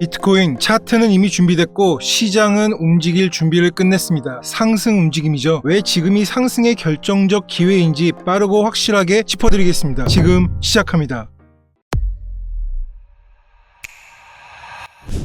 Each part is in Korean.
비트코인 차트는 이미 준비됐고 시장은 움직일 준비를 끝냈습니다. 상승 움직임이죠. 왜 지금이 상승의 결정적 기회인지 빠르고 확실하게 짚어드리겠습니다. 지금 시작합니다.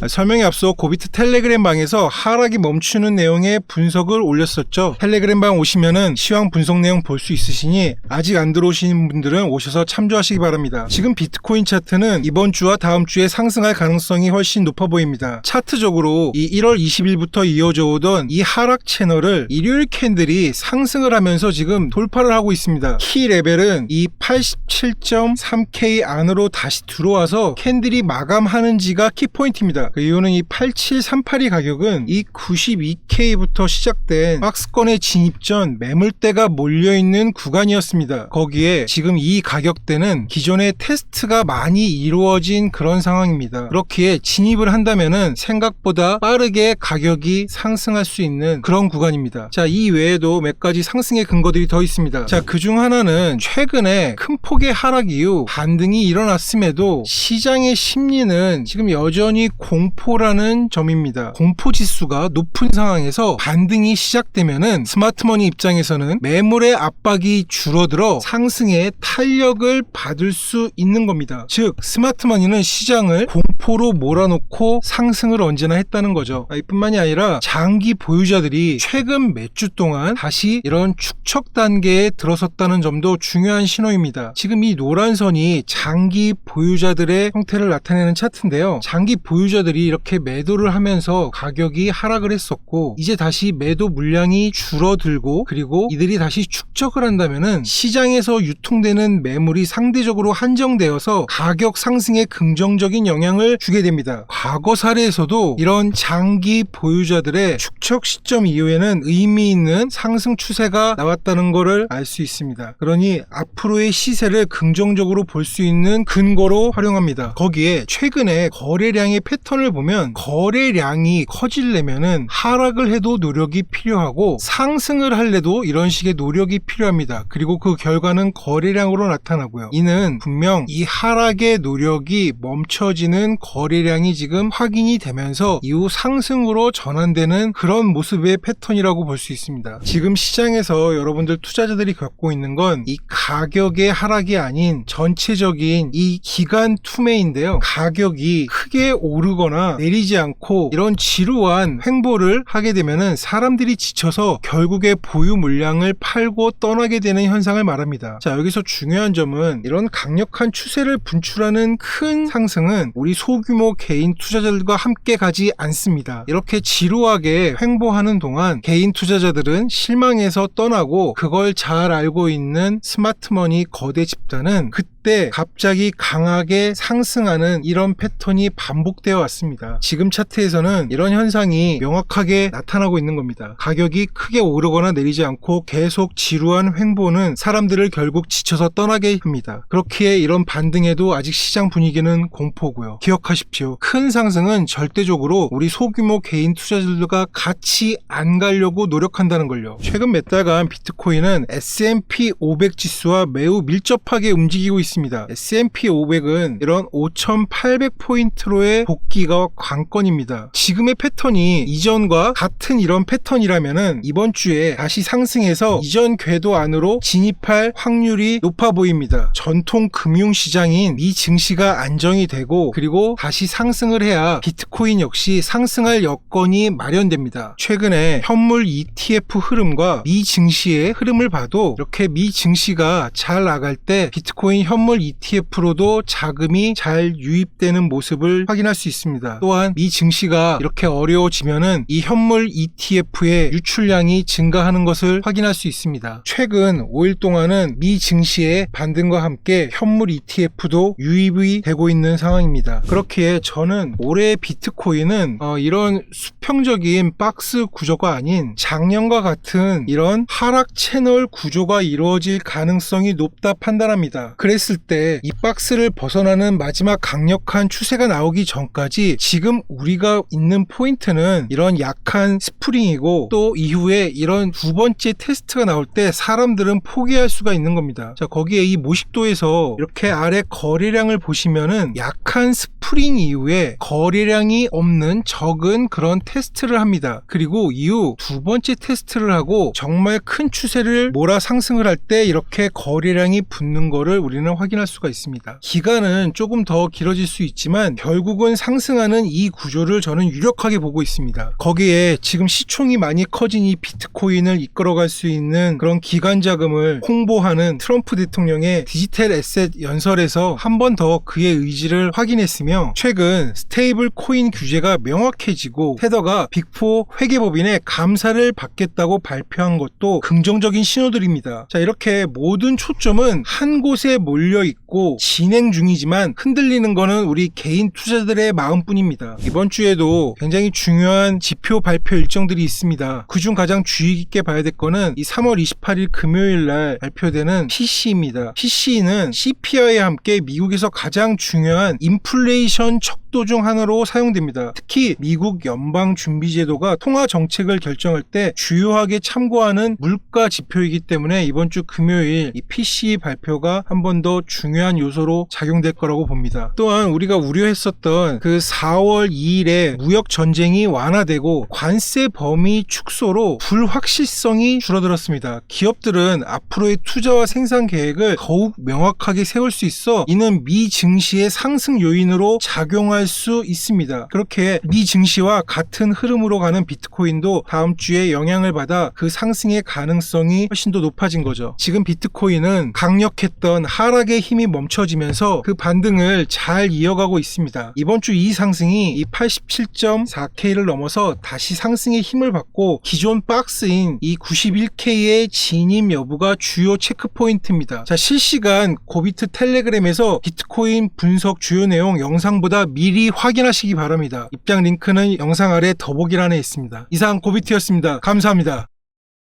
설명에 앞서 고비트 텔레그램 방에서 하락이 멈추는 내용의 분석을 올렸었죠. 텔레그램 방 오시면은 시황 분석 내용 볼 수 있으시니 아직 안 들어오신 분들은 오셔서 참조하시기 바랍니다. 지금 비트코인 차트는 이번 주와 다음 주에 상승할 가능성이 훨씬 높아 보입니다. 차트적으로 이 1월 20일부터 이어져 오던 이 하락 채널을 일요일 캔들이 상승을 하면서 지금 돌파를 하고 있습니다. 키 레벨은 이 87.3K 안으로 다시 들어와서 캔들이 마감하는지가 키포인트입니다. 그 이유는 이 8738이 가격은 이 92K부터 시작된 박스권의 진입 전 매물대가 몰려있는 구간이었습니다. 거기에 지금 이 가격대는 기존의 테스트가 많이 이루어진 그런 상황입니다. 그렇기에 진입을 한다면은 생각보다 빠르게 가격이 상승할 수 있는 그런 구간입니다. 자, 이 외에도 몇 가지 상승의 근거들이 더 있습니다. 자, 그 중 하나는 최근에 큰 폭의 하락 이후 반등이 일어났음에도 시장의 심리는 지금 여전히 공 포라는 점입니다. 공포 지수가 높은 상황에서 반등이 시작되면은 스마트머니 입장에서는 매물의 압박이 줄어들어 상승의 탄력을 받을 수 있는 겁니다. 즉 스마트머니는 시장을 공포로 몰아놓고 상승을 언제나 했다는 거죠. 아, 이뿐만이 아니라 장기 보유자들이 최근 몇 주 동안 다시 이런 축척 단계에 들어섰다는 점도 중요한 신호입니다. 지금 이 노란 선이 장기 보유자들의 형태를 나타내는 차트인데요. 장기 보유자 들이 이렇게 매도를 하면서 가격이 하락을 했었고 이제 다시 매도 물량이 줄어들고 그리고 이들이 다시 축적을 한다면은 시장에서 유통되는 매물이 상대적으로 한정되어서 가격 상승에 긍정적인 영향을 주게 됩니다. 과거 사례에서도 이런 장기 보유자들의 축적 시점 이후에는 의미 있는 상승 추세가 나왔다는 것을 알 수 있습니다. 그러니 앞으로의 시세를 긍정적으로 볼 수 있는 근거로 활용합니다. 거기에 최근에 거래량의 패턴 을 보면 거래량이 커지려면은 하락을 해도 노력이 필요하고 상승을 할래도 이런 식의 노력이 필요합니다. 그리고 그 결과는 거래량으로 나타나고요. 이는 분명 이 하락의 노력이 멈춰지는 거래량이 지금 확인이 되면서 이후 상승으로 전환되는 그런 모습의 패턴이라고 볼 수 있습니다. 지금 시장에서 여러분들 투자자들이 겪고 있는 건 이 가격의 하락이 아닌 전체적인 이 기간 투매인데요. 가격이 크게 오르거나 내리지 않고 이런 지루한 횡보를 하게 되면은 사람들이 지쳐서 결국에 보유 물량을 팔고 떠나게 되는 현상을 말합니다. 자, 여기서 중요한 점은 이런 강력한 추세를 분출하는 큰 상승은 우리 소규모 개인 투자자들과 함께 가지 않습니다. 이렇게 지루하게 횡보하는 동안 개인 투자자들은 실망해서 떠나고 그걸 잘 알고 있는 스마트머니 거대 집단은 그 때 갑자기 강하게 상승하는 이런 패턴이 반복되어 왔습니다. 지금 차트에서는 이런 현상이 명확하게 나타나고 있는 겁니다. 가격이 크게 오르거나 내리지 않고 계속 지루한 횡보는 사람들을 결국 지쳐서 떠나게 합니다. 그렇기에 이런 반등에도 아직 시장 분위기는 공포고요. 기억하십시오. 큰 상승은 절대적으로 우리 소규모 개인 투자자들과 같이 안 가려고 노력한다는 걸요. 최근 몇 달간 비트코인은 S&P 500 지수와 매우 밀접하게 움직이고 있습니다. S&P 500은 이런 5,800포인트로의 복귀가 관건입니다. 지금의 패턴이 이전과 같은 이런 패턴이라면은 이번 주에 다시 상승해서 이전 궤도 안으로 진입할 확률이 높아 보입니다. 전통 금융 시장인 미 증시가 안정이 되고 그리고 다시 상승을 해야 비트코인 역시 상승할 여건이 마련됩니다. 최근에 현물 ETF 흐름과 미 증시의 흐름을 봐도 이렇게 미 증시가 잘 나갈 때 비트코인 현물 ETF로도 자금이 잘 유입되는 모습을 확인할 수 있습니다. 또한 미 증시가 이렇게 어려워지면은 이 현물 ETF의 유출량이 증가하는 것을 확인할 수 있습니다. 최근 5일 동안은 미 증시의 반등과 함께 현물 ETF도 유입이 되고 있는 상황입니다. 그렇기에 저는 올해 비트코인은 어, 이런 수평적인 박스 구조가 아닌 작년과 같은 이런 하락 채널 구조가 이루어질 가능성이 높다 판단합니다. 그랬을 봤을 때 이 박스를 벗어나는 마지막 강력한 추세가 나오기 전까지 지금 우리가 있는 포인트는 이런 약한 스프링이고 또 이후에 이런 두 번째 테스트가 나올 때 사람들은 포기할 수가 있는 겁니다. 자, 거기에 이 모식도에서 이렇게 아래 거래량을 보시면은 약한 스프링 이후에 거래량이 없는 적은 그런 테스트를 합니다. 그리고 이후 두 번째 테스트를 하고 정말 큰 추세를 몰아 상승을 할 때 이렇게 거래량이 붙는 거를 우리는 확인할 수가 있습니다. 기간은 조금 더 길어질 수 있지만 결국은 상승하는 이 구조를 저는 유력하게 보고 있습니다. 거기에 지금 시총이 많이 커진 이 비트코인을 이끌어갈 수 있는 그런 기관 자금을 홍보하는 트럼프 대통령의 디지털 에셋 연설에서 한 번 더 그의 의지를 확인했으며 최근 스테이블 코인 규제가 명확해지고 테더가 빅4 회계법인의 감사를 받겠다고 발표한 것도 긍정적인 신호들입니다. 자, 이렇게 모든 초점은 한 곳에 몰려 있고 진행 중이지만 흔들리는 거는 우리 개인 투자들의 마음뿐입니다. 이번 주에도 굉장히 중요한 지표 발표 일정들이 있습니다. 그중 가장 주의 깊게 봐야 될 거는 이 3월 28일 금요일 날 발표되는 PC입니다. PC는 CPI와 함께 미국에서 가장 중요한 인플레이션 척 도 중 하나로 사용됩니다. 특히 미국 연방준비제도가 통화 정책을 결정할 때 주요하게 참고하는 물가 지표이기 때문에 이번 주 금요일 이 PC 발표가 한 번 더 중요한 요소로 작용될 거라고 봅니다. 또한 우리가 우려했었던 그 4월 2일에 무역 전쟁이 완화되고 관세 범위 축소로 불확실성이 줄어들었습니다. 기업들은 앞으로의 투자와 생산 계획을 더욱 명확하게 세울 수 있어 이는 미 증시의 상승 요인으로 작용할 수 있습니다. 그렇게 미 증시와 같은 흐름으로 가는 비트코인도 다음 주에 영향을 받아 그 상승의 가능성이 훨씬 더 높아진 거죠. 지금 비트코인은 강력했던 하락의 힘이 멈춰지면서 그 반등을 잘 이어가고 있습니다. 이번 주 이 상승이 이 87.4K를 넘어서 다시 상승의 힘을 받고 기존 박스인 이 91K의 진입 여부가 주요 체크 포인트입니다. 자, 실시간 고비트 텔레그램에서 비트코인 분석 주요 내용 영상보다 미리 확인하시기 바랍니다. 입장 링크는 영상 아래 더보기란에 있습니다. 이상 고비트였습니다. 감사합니다.